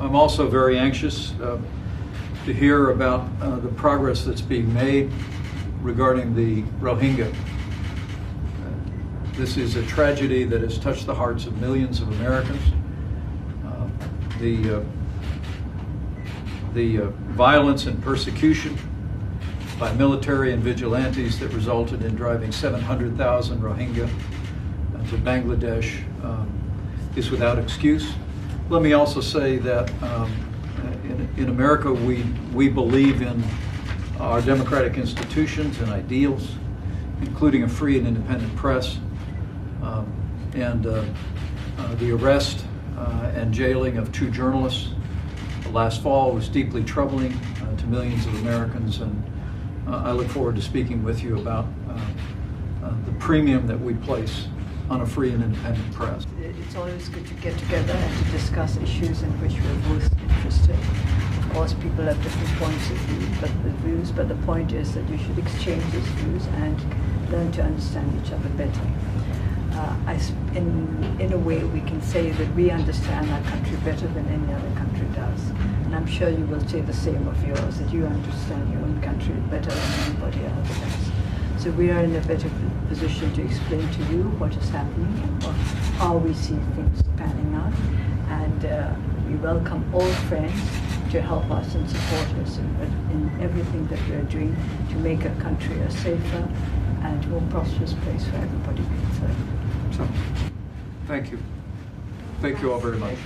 I'm also very anxious uh, to hear about uh, the progress that's being made regarding the Rohingya. This is a tragedy that has touched the hearts of millions of Americans. Uh, The, uh, the uh, violence and persecution by military and vigilantes that resulted in driving 700,000 Rohingya to Bangladesh um, is without excuse. Let me also say that um, in, in America, we, we believe in our democratic institutions and ideals, including a free and independent press. Um, and uh, uh, the arrest uh, and jailing of two journalists last fall was deeply troubling uh, to millions of Americans. And uh, I look forward to speaking with you about uh, the premium that we place on a free and independent press. It's always good to get together and to discuss issues in which we're both interested. Of course, people have different points of view, but the views. But the point is that you should exchange these views and learn to understand each other better. Uh, I in, in a way, we can say that we understand our country better than any other country does. And I'm sure you will say the same of yours, that you understand your own country better than anybody else does. So we are in a better position to explain to you what is happening how we see things panning out. And uh, we welcome all friends to help us and support us in, in everything that we are doing to make our country a safer and more prosperous place for everybody concerned. So, thank you. Thank you all very much.